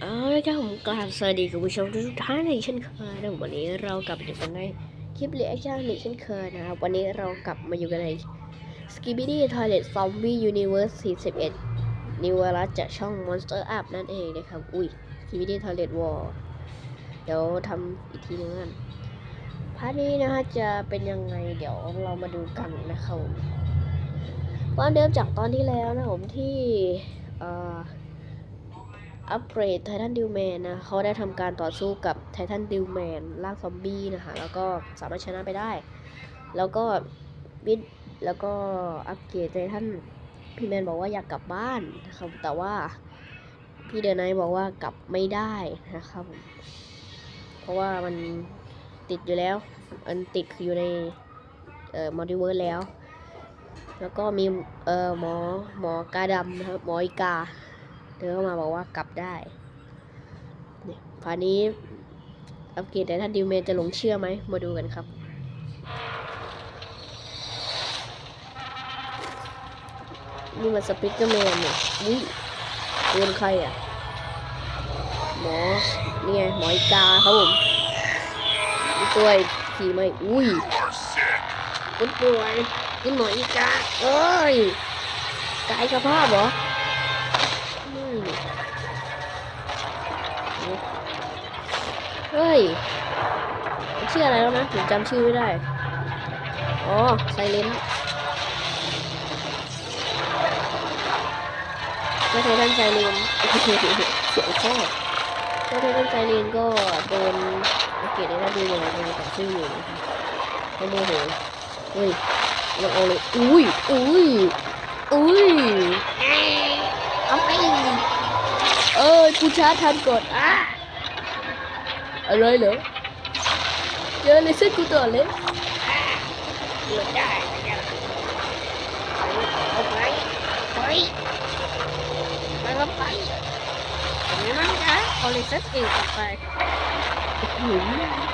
เอาละครับผมกราบสวัสดีคุณผู้ชมทุกท่านในเช่นเคยนะวันนี้เรากลับมาอยู่กันในคลิปเรียกชั่นในเช่นเคยนะครับวันนี้เรากลับมาอยู่กันใน Skibidi Toilet Zombie Universe 41นิวรัสจากช่อง Monster Up นั่นเองนะครับอุ้ย Skibidi Toilet War เดี๋ยวทำอีกทีนึงกันพาร์ทนี้นะฮะจะเป็นยังไงเดี๋ยวเรามาดูกันนะครับผมว่าเดิมจากตอนที่แล้วนะผมที่เอ่อ อัปเกรดไททันดิวแมนนะเขาได้ทำการต่อสู้กับไททันดิวแมนล่างซอมบี้นะคะแล้วก็สามารถชนะไปได้ แล้วก็วิดแล้วก็อัปเกรดไททันพี่แมนบอกว่าอยากกลับบ้านนะครับแต่ว่าพี่เดนไนบอกว่ากลับไม่ได้นะครับผมเพราะว่ามันติดอยู่แล้วมันติดอยู่ในเอ่อมัลติเวิร์สแล้ว แล้วก็มีเอ่อหมอหมอกาดำนะครับหมออีกา เดินเข้ามาบอกว่ากลับได้เนี่ยพานี้อัปเกรดแต่ท่านดิวเมนจะหลงเชื่อไหมมาดูกันครับนี่มันสปิกเกอร์แมนเนี่ยอุ้ยเป็นใครอะ หมอ นี่ไง หมออีกาครับผมมีตัวขี่ไม่อุ้ยคุณป่วยคุณหมออีกาเอ้ยกายสภาพเหรอ เฮ้ยมันชื่ออะไรแล้วนะผมจำชื่อไม่ได้ อ๋อ ไซเลนก็ไททันไซเลนเสียงข้อก็ไททันไซเลนก็โดนอังเกตได้แล้วดูอย่างไรแต่ชื่ออยู่นะคะก็โมโหเฮ้ยลองเอาเลยอุ้ยอุ้ยอุ้ยเอาไปเออกูช้าทันก่อนอะ อะไรเหรอเจอเลยซึ่งกูต่อเลยหลุดได้เอาไปไปไปไปไมมันจ๊ะเอาเลยซึ่งเองกลับไป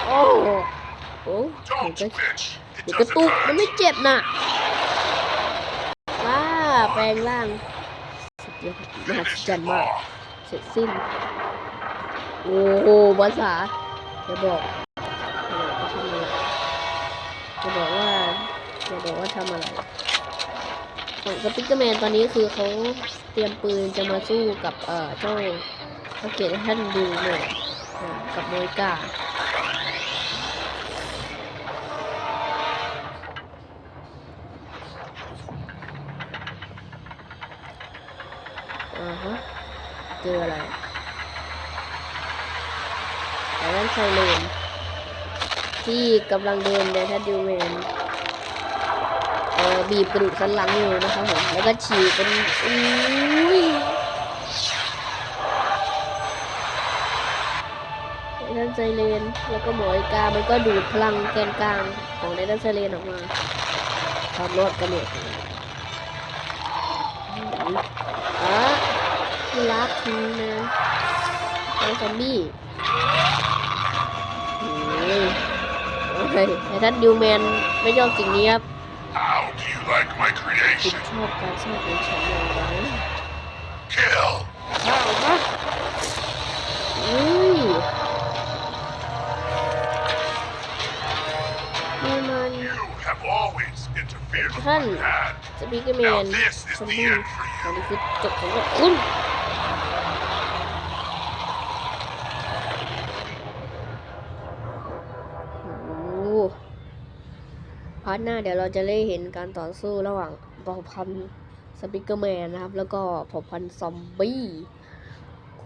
โอ้โหโอ้เดี๋ยว Don't ก็ bitch. เดี๋ It ยวกระตุกมันไม่เจ็บน่ะว้าแปลงร่างสุดยอดมหัศจรรย์มากเสร็จสิ้น โอ้โหภาษา จะบอกจะบอกว่าจะบอกว่าทำอะไรของสปิกเกอร์แมนตอนนี้คือเขาเตรียมปืนจะมาสู้กับเอ่อเจ้าเขาเกตท่านดูเนี่ยอ่ากับโมยกาอ่าฮะเจออะไร แต่นั่นไซเลนที่กำลังเดินในทัดดิวแมนบีบกระดูกสันหลังอยู่นะครับผมแล้วก็ฉีกเป็นอุ้ยไอ้นั่นไซเลนแล้วก็หมออีกา มันก็ดูดพลังแกนกลางของในนั่นไซเลนออกมาทำรอดกันเนี่ยอะที่รักทีนะไอ้ซอมบี้ โอ้ย โอเคแต่ท่านดิวแมนไม่ชอบสิ่งนี้ครับ How do you like my คุณ creation? ชอบการสร้างของฉันอย่างไร Kill. ข้าวปะอุ้ยนี่มัน You have always interfered with Hun. my plan. สปีกเกอร์แมน Now this is ซอม the บี้ end for อัน you. นี้คือจบของพวกคุณโอ้โหพา ร์ทหน้าเดี๋ยวเราจะได้เห็นการต่อสู้ระหว่างเผ่าพันธุ์สปิกเกอร์แมนนะครับ แล้วก็เผ่าพันธุ์ซอมบี้โห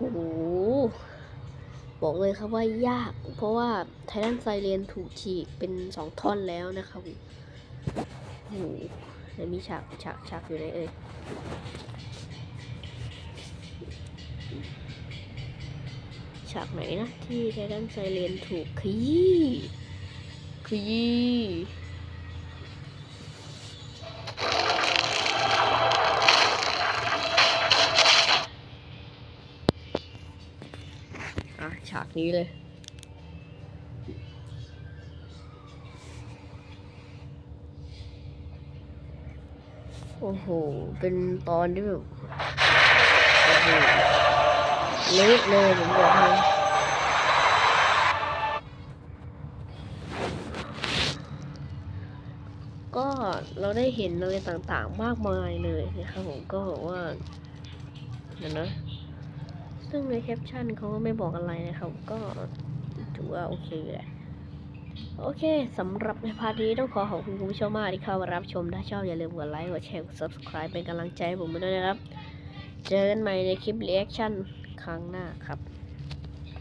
บอกเลยครับว่ายาก เพราะว่าไททันไซเรนถูกฉีกเป็นสองท่อนแล้วนะครับโอ้โหแล้วมีฉากฉากฉากอยู่ไหนเอ่ยฉากไหนนะที่ไททันไซเรนถูกขยี้ขยี้ นี้เลย โอ้โห เป็นตอนที่แบบเละเลยผมบอกให้ก็เราได้เห็นอะไรต่างๆมากมายเลยนะครับผมก็บอกว่าเดี๋ยวนะ ซึ่งในแคปชั่นเขาก็ไม่บอกอะไรนะครับ ก็ถือว่าโอเคแหละโอเคสำหรับในพาร์ทนี้ต้องขอขอบคุณคุณผู้ชมมากที่เข้ามารับชมถ้าชอบอย่าลืมกดไลค์กดแชร์กด subscribe เป็นกำลังใจให้ผมด้วยนะครับ เจอกันใหม่ในคลิปรีแอคชั่นครั้งหน้าครับ